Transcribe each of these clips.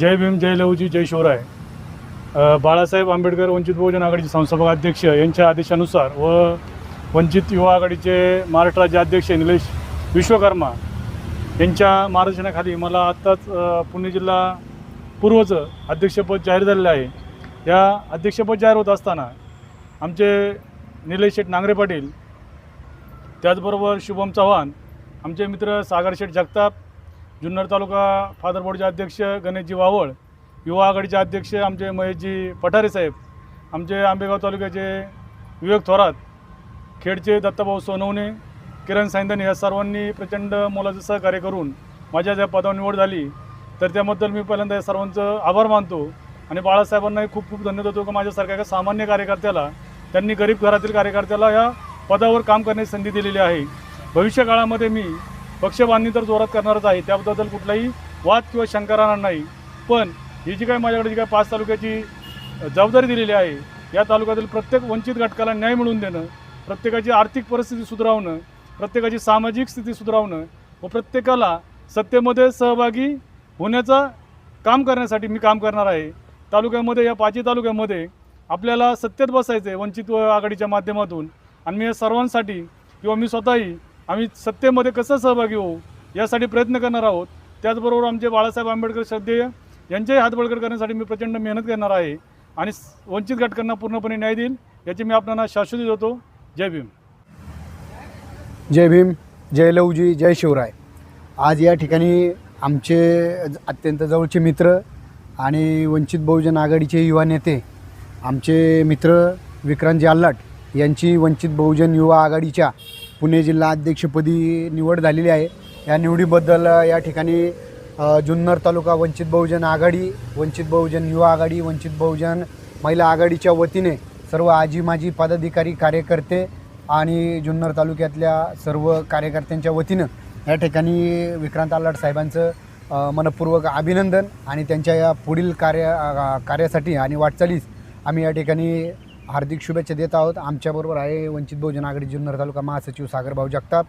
जय भीम जय लहूजी जय शिवराय. बाळासाहेब आंबेडकर वंचित बहुजन आघाडीचे संस्थापक अध्यक्ष यांच्या आदेशानुसार व वंचित युवा आघाडीचे महाराष्ट्र राज्य अध्यक्ष निलेश विश्वकर्मा यांच्या मार्गदर्शनाखाली मला आत्ताच पुणे जिल्हा पूर्वचं अध्यक्षपद जाहीर झालेलं आहे. या अध्यक्षपद जाहीर होत असताना आमचे निलेश शेठ नांगरे पाटील त्याचबरोबर शुभम चव्हाण आमचे मित्र सागर शेठ जगताप जुन्नर तालुका फादर बोर्डचे अध्यक्ष गणेशजी वावळ युवा आघाडीचे अध्यक्ष आमचे महेशजी पठारे साहेब आमचे आंबेगाव तालुक्याचे विवेक थोरात खेडचे दत्ताभाऊ सोनवणे किरण सायंदने या सर्वांनी प्रचंड मोलाचं सहकार्य करून माझ्या ज्या पदावर निवड झाली. तर त्याबद्दल मी पहिल्यांदा या सर्वांचं आभार मानतो आणि बाळासाहेबांनाही खूप खूप धन्यवाद देतो की माझ्यासारख्या एका सामान्य कार्यकर्त्याला त्यांनी गरीब घरातील कार्यकर्त्याला या पदावर काम करण्याची संधी दिलेली आहे. भविष्य काळामध्ये मी पक्षबांधणी तर जोरात करणारच आहे. त्याबद्दल कुठलाही वाद किंवा शंका राहणार नाही. पण ही जी काय माझ्याकडे जी काय पाच तालुक्याची जबाबदारी दिलेली आहे या तालुक्यातील प्रत्येक वंचित घटकाला न्याय मिळवून देणं प्रत्येकाची आर्थिक परिस्थिती सुधारवणं प्रत्येकाची सामाजिक स्थिती सुधारवणं व प्रत्येकाला सत्तेमध्ये सहभागी होण्याचं काम करण्यासाठी मी काम करणार आहे. तालुक्यामध्ये या पाचही तालुक्यामध्ये आपल्याला सत्तेत बसायचं आहे वंचित व आघाडीच्या माध्यमातून. आणि मी या सर्वांसाठी किंवा मी स्वतःही आम्ही सत्तेमध्ये कसं सहभागी होऊ यासाठी प्रयत्न करणार आहोत. त्याचबरोबर आमचे बाळासाहेब आंबेडकर श्रद्धेय यांचेही हात बळकट करण्यासाठी मी प्रचंड मेहनत करणार आहे आणि वंचित घटकांना पूर्णपणे न्याय देईल याची मी आपल्याला शाश्वती देतो. जय भीम. जय भीम जय लवजी जय शिवराय. आज या ठिकाणी आमचे अत्यंत जवळचे मित्र आणि वंचित बहुजन आघाडीचे युवा नेते आमचे मित्र विक्रांतजी आल्लाट यांची वंचित बहुजन युवा आघाडीच्या पुणे जिल्हा अध्यक्षपदी निवड झालेली आहे. या निवडीबद्दल या ठिकाणी जुन्नर तालुका वंचित बहुजन आघाडी वंचित बहुजन युवा आघाडी वंचित बहुजन महिला आघाडीच्या वतीने सर्व आजी माजी पदाधिकारी कार्यकर्ते आणि जुन्नर तालुक्यातल्या सर्व कार्यकर्त्यांच्या वतीनं या ठिकाणी विक्रांत आलाट साहेबांचं मनपूर्वक अभिनंदन आणि त्यांच्या या पुढील कार्य कार्यासाठी आणि वाटचालीस आम्ही या ठिकाणी हार्दिक शुभेच्छा देत आहोत. आमच्याबरोबर आहे वंचित बहुजन आघाडी जुन्नर तालुका महासचिव सागरभाऊ जगताप.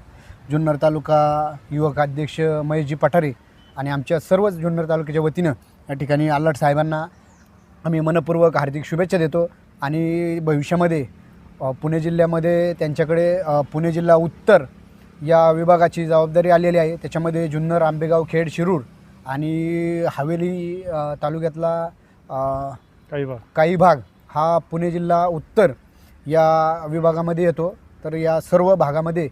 जुन्नर तालुका युवक अध्यक्ष महेशजी पठारे आणि आमच्या सर्वच जुन्नर तालुक्याच्या वतीनं या ठिकाणी आल्लाट साहेबांना आम्ही मनपूर्वक हार्दिक शुभेच्छा देतो आणि भविष्यामध्ये पुणे जिल्ह्यामध्ये त्यांच्याकडे पुणे जिल्हा उत्तर या विभागाची जबाबदारी आलेली आहे. त्याच्यामध्ये जुन्नर आंबेगाव खेड शिरूर आणि हवेली तालुक्यातला काही बा काही भाग हा पुणे जिल्हा उत्तर या विभागामध्ये येतो. तर या सर्व भागामध्ये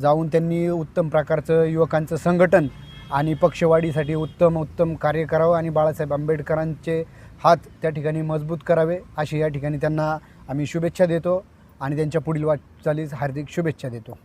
जाऊन त्यांनी उत्तम प्रकारचं युवकांचं संघटन आणि पक्षवाढीसाठी उत्तम उत्तम कार्य करावं आणि बाळासाहेब आंबेडकरांचे हात त्या ठिकाणी मजबूत करावे अशी या ठिकाणी त्यांना आम्ही शुभेच्छा देतो आणि त्यांच्या पुढील वाटचालीस हार्दिक शुभेच्छा देतो.